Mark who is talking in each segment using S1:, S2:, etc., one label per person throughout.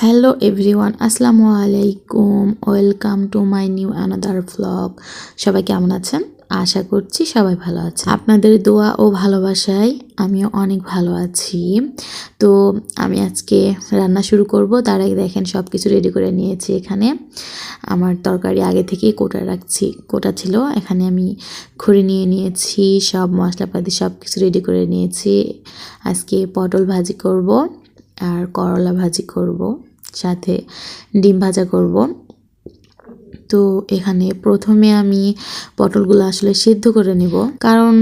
S1: Hello everyone আসসালামু আলাইকুম welcome to my new another vlog সবাই কেমন আছেন? আশা করছি সবাই ভালো আছে আপনাদের দোয়া ও ভালোবাসায় আমিও অনেক ভালো আছি। তো আমি আজকে রান্না শুরু করব। তার আগে দেখেন সব কিছু রেডি করে নিয়েছি এখানে। আমার তরকারি আগে থেকেই কোটা রাখছি, কোটা ছিল। এখানে আমি খড়ি নিয়ে নিয়েছি, সব মশলাপাতি সব কিছু রেডি করে নিয়েছি। আজকে পটল ভাজি করব। আর করলা ভাজি করব, সাথে ডিম ভাজা করব। তো এখানে প্রথমে আমি পটলগুলো আসলে সেদ্ধ করে নেব। কারণ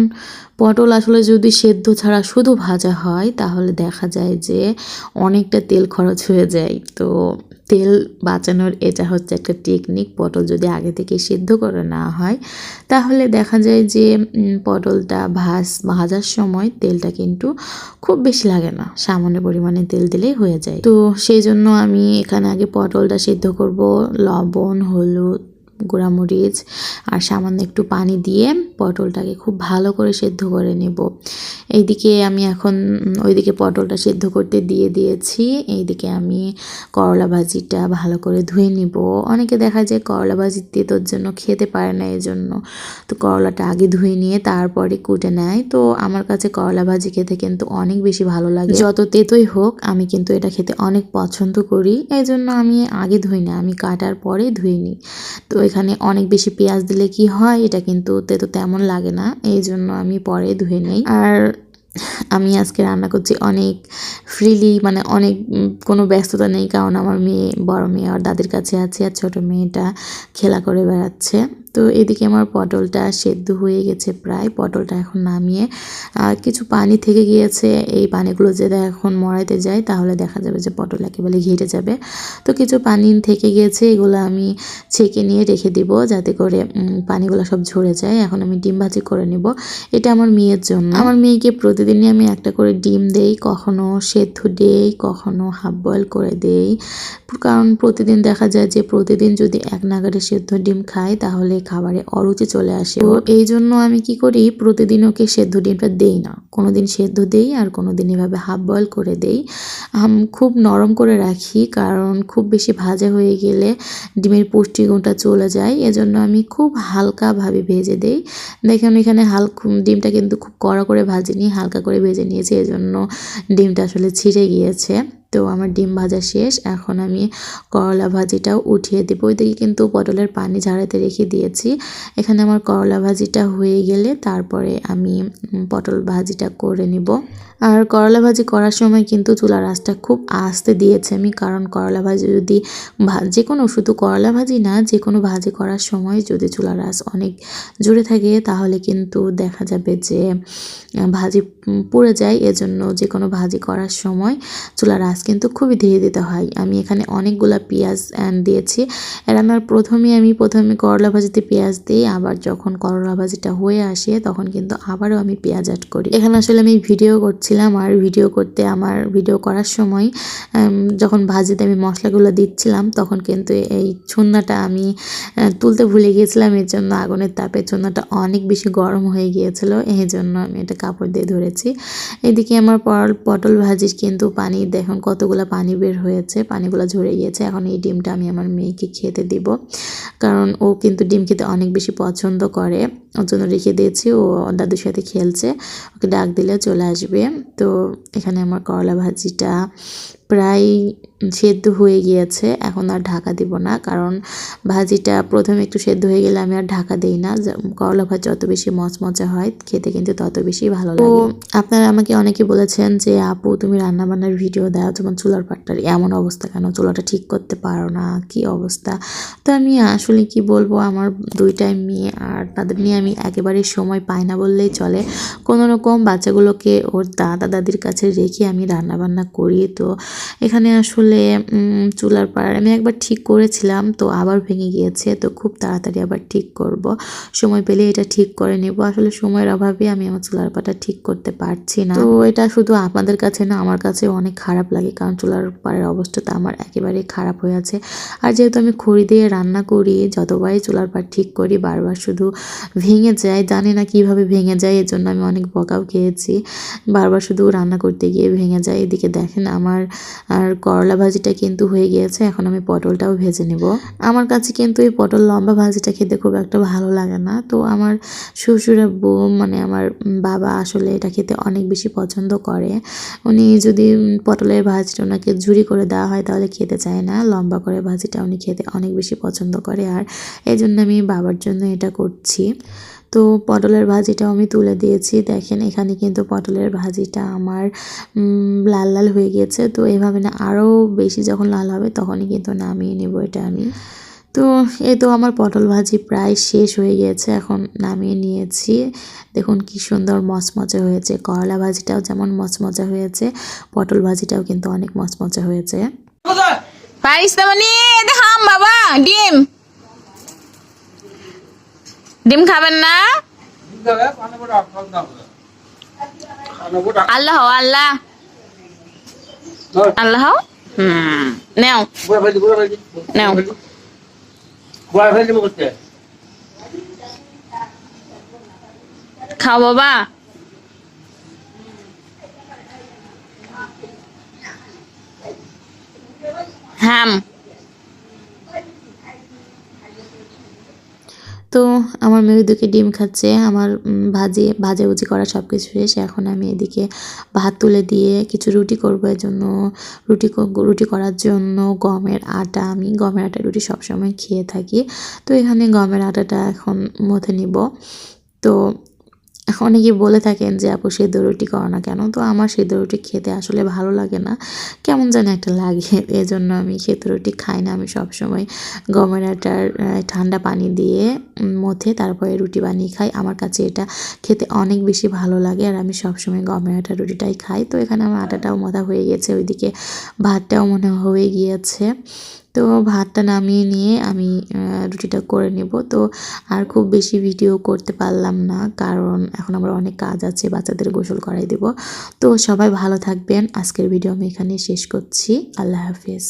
S1: পটল আসলে যদি সেদ্ধ ছাড়া শুধু ভাজা হয়, তাহলে দেখা যায় যে অনেকটা তেল খরচ হয়ে যায়। তো তেল বাঁচানোর এটা হচ্ছে একটা টেকনিক পটল যদি আগে থেকে সিদ্ধ করে না হয়, তাহলে দেখা যায় যে পটলটা ভাজ, ভাজার সময় তেলটা কিন্তু খুব বেশি লাগে না। সামান্য পরিমাণে তেল দিলেই হয়ে যায়। তো সেই জন্য আমি এখানে আগে পটলটা সিদ্ধ করব, লবণ, হলুদ গুঁড়ামরিচ আর সামান্য একটু পানি দিয়ে পটলটাকে খুব ভালো করে সেদ্ধ করে নেব। এইদিকে আমি এখন ওইদিকে পটলটা সেদ্ধ করতে দিয়ে দিয়েছি। এইদিকে আমি করলা ভাজিটা ভালো করে ধুয়ে নিব। অনেকে দেখা যায় করলা ভাজি তেতোর জন্য খেতে পারে না এই জন্য তো করলাটা আগে ধুয়ে নিয়ে তারপরে কুটে নেয়। তো আমার কাছে করলা ভাজি খেতে কিন্তু অনেক বেশি ভালো লাগে। যত তেতোই হোক, আমি কিন্তু এটা খেতে অনেক পছন্দ করি। এই জন্য আমি আগে ধুই না, আমি কাটার পরে ধুয়ে নিই। তো এখানে অনেক বেশি পেঁয়াজ দিলে কি হয়, এটা কিন্তু তেতো তেমন লাগে না, এই জন্য আমি পরে ধুয়ে নেই। আর আমি আজকে রান্না করছি অনেক ফ্রিলি মানে অনেক কোনো ব্যস্ততা নেই, কারণ আমার মেয়ে, বড় মেয়ে আর দাদির কাছে আছে আর ছোটো মেয়েটা খেলা করে বেড়াচ্ছে। তো এদিকে আমার পটলটা সেদ্ধ হয়ে গেছে প্রায়। পটলটা এখন নামিয়ে কিছু পানি থেকে গিয়েছে। এই পানিগুলো যদি এখন মরাইতে যায়, তাহলে দেখা যাবে যে পটল একেবারে ঘেটে যাবে। তো কিছু পানি থেকে গিয়েছে, এগুলো আমি ছেঁকে নিয়ে রেখে দিব যাতে করে পানিগুলো সব ঝরে যায়। এখন আমি ডিম ভাজি করে নিব। এটা আমার মেয়ের জন্য। আমার মেয়েকে প্রতিদিনই আমি একটা করে ডিম দেই, কখনো সেদ্ধ দেই, কখনো হাফ বয়েল করে দেই। কারণ প্রতিদিন দেখা যায় যে, প্রতিদিন যদি এক নাগারে সেদ্ধ ডিম খায় তাহলে খাবারে অরুচি চলে আসে। তো এই জন্য আমি কি করি, প্রতিদিন ওকে সেদ্ধ ডিমটা দেই না। কোনো দিন সেদ্ধ দেই আর কোনো দিন এভাবে হাফ বয়েল করে দেই। খুব নরম করে রাখি কারণ খুব বেশি ভাজা হয়ে গেলে ডিমের পুষ্টিগুণটা চলে যায়। এজন্য আমি খুব হালকাভাবে ভেজে দেই। দেখুন, এখানে হালকা, ডিমটা কিন্তু খুব কড়া করে ভাজিনি, হালকা করে ভেজে নিয়েছি। এজন্য ডিমটা আসলে ছিঁড়ে গিয়েছে। তো আমার ডিম ভাজা শেষ। এখন আমি করলা ভাজিটাও উঠিয়ে দেবো। ওইদিকে কিন্তু পটলের পানি ঝাড়াতে রেখে দিয়েছি। এখানে আমার করলা ভাজিটা হয়ে গেলে তারপরে আমি পটল ভাজিটা করে নিব। আর করলা ভাজি করার সময় কিন্তু চুলার আঁচটা খুব আস্তে দিয়েছে আমি, কারণ করলা ভাজি যদি যে কোনো শুধু করলা ভাজি না যে কোনো ভাজি করার সময় যদি চুলার আঁচ অনেক জুড়ে থাকে, তাহলে কিন্তু দেখা যাবে যে ভাজি পুড়ে যায়। এজন্য যে কোনো ভাজি করার সময় চুলার আঁচ কিন্তু খুবই ধীরে দিতে হয়। আমি এখানে অনেকগুলা পেঁয়াজ দিয়েছি। রান্নার প্রথমে আমি প্রথমে করলা ভাজিতে পেঁয়াজ দিই, আবার যখন করলা ভাজিটা হয়ে আসে, তখন কিন্তু আবারও আমি পেঁয়াজ অ্যাড করি। এখানে আসলে আমি ভিডিও করছিলাম আর ভিডিও করতে, আমার ভিডিও করার সময় যখন ভাজিতে আমি মশলাগুলো দিচ্ছিলাম, তখন কিন্তু এই ছুন্নাটা আমি তুলতে ভুলে গিয়েছিলাম। এর জন্য আগুনের তাপে ছুন্নাটা অনেক বেশি গরম হয়ে গিয়েছিল এই জন্য আমি এটা কাপড় দিয়ে ধরেছি। এদিকে আমার পটল ভাজির কিন্তু পানি, দেখুন কতগুলো পানি বের হয়েছে, পানিগুলো ঝরে গিয়েছে। এখন এই ডিমটা আমি আমার মেয়েকে খেতে দিব, কারণ ও কিন্তু ডিম খেতে অনেক বেশি পছন্দ করে। ওর জন্য রেখে দিয়েছি, ও দাদুর সাথে খেলছে। ওকে ডাক দিলে চলে আসবে। তো এখানে আমার করলা ভাজিটা প্রায় সেদ্ধ হয়ে গিয়েছে এখন আর ঢাকা দিব না কারণ ভাজিটা প্রথমে একটু সেদ্ধ হয়ে গেলে আমি আর ঢাকা দিই না করলা ভাজি যত বেশি মচমচা হয় খেতে কিন্তু তত বেশি ভালো লাগে। আপনারা আমাকে অনেকে বলেছেন যে আপু তুমি রান্না বান্নার ভিডিও দাও যেমন চুলার পাটটার এমন অবস্থা কেন? চুলাটা ঠিক করতে পারো না কি অবস্থা? তো আমি আসলে কি বলব আমার দুইটাই মেয়ে আর তাদের নিয়ে আমি একেবারে সময় পাই না বললেই চলে। কোনো রকম বাচ্চাগুলোকে ওর দাদা দাদির কাছে রেখে আমি রান্না বান্না করি তো এখানে আসলে চুলার পাড় আমি একবার ঠিক করেছিলাম, তো আবার ভেঙে গিয়েছে, তো খুব তাড়াতাড়ি আবার ঠিক করব। সময় পেলে এটা ঠিক করে নেব। আসলে সময়ের অভাবে আমি আমার চুলার পাটা ঠিক করতে পারছি না। তো এটা শুধু আপনাদের কাছে না, আমার কাছে অনেক খারাপ লাগে, কারণ চুলার পাড়ের অবস্থাটা আমার একেবারেই খারাপ হয়ে আছে। আর যেহেতু আমি খড়ি দিয়ে রান্না করি যতবারই চুলার পাড় ঠিক করি, বারবার শুধু ভেঙে যায়, জানি না কীভাবে ভেঙে যায় এর জন্য আমি অনেক বকাও খেয়েছি। বারবার শুধু রান্না করতে গিয়ে ভেঙে যায়, এদিকে দেখেন আমার আর করলা ভাজিটা কিন্তু হয়ে গিয়েছে, এখন আমি পটলটাও ভেজে নেব। আমার কাছে কিন্তু এই পটল লম্বা ভাজিটা খেতে খুব একটা ভালো লাগে না। তো আমার শ্বশুর বউ মানে আমার বাবা আসলে এটা খেতে অনেক বেশি পছন্দ করে। উনি যদি পটলের ভাজিটা ওনাকে ঝুরি করে দেওয়া হয় তাহলে খেতে চায় না, লম্বা করে ভাজিটা উনি খেতে অনেক বেশি পছন্দ করে। আর এই জন্য আমি বাবার জন্য এটা করছি। তো পটলের ভাজিটাও আমি তুলে দিয়েছি। দেখেন, এখানে কিন্তু পটলের ভাজিটা আমার লাল লাল হয়ে গিয়েছে। তো এভাবে না আরও বেশি যখন লাল হবে তখনই কিন্তু নামিয়ে নেব এটা আমি। তো এই তো আমার পটল ভাজি প্রায় শেষ হয়ে গিয়েছে, এখন নামিয়ে নিয়েছি। দেখুন কি সুন্দর মচমচে হয়েছে। করলা ভাজিটাও যেমন মচমচে হয়েছে, পটল ভাজিটাও কিন্তু অনেক মচমচে হয়েছে।
S2: পারিস বাবা, ডিম। ডিম খাবেন না? আল্লাহ আল্লাহ। আল্লাহ? হুম নেও। নেও। খাও বাবা। হ্যাম
S1: তো আমার মেয়ে ডিম খাচ্ছে, আমার ভাজি ভাজি, ভাজাভুজি করা সব কিছু শেষ। এখন আমি এদিকে ভাত তুলে দিয়ে কিছু রুটি করব এর জন্য। রুটি রুটি করার জন্য গমের আটা, আমি গমের আটা রুটি সবসময় খেয়ে থাকি। তো এখানে গমের আটাটা এখন মধ্যে নিব। তো অনেকে বলে থাকেন যে, আপু সেদ্ধ রুটি করো না কেন? তো আমার সেদ্ধ রুটি খেতে আসলে ভালো লাগে না। কেমন যেন একটা লাগে এই জন্য আমি সেদ্ধ রুটি খাই না। আমি সবসময় গমের আটার ঠান্ডা পানি দিয়ে মথে তারপরে রুটি বানিয়ে খাই। আমার কাছে এটা খেতে অনেক বেশি ভালো লাগে আর আমি সবসময় গমের আটার রুটিটাই খাই। তো এখানে আমার আটাটাও মথা হয়ে গেছে, ওইদিকে ভাতটাও মনে হয়ে গিয়েছে। তো ভাতটা নামিয়ে নিয়ে আমি রুটিটা করে নেব। তো আর খুব বেশি ভিডিও করতে পারলাম না, কারণ এখন আমার অনেক কাজ আছে, বাচ্চাদের গোসল করাই দেব। তো সবাই ভালো থাকবেন। আজকের ভিডিও আমি এখানে শেষ করছি। আল্লাহ হাফিজ।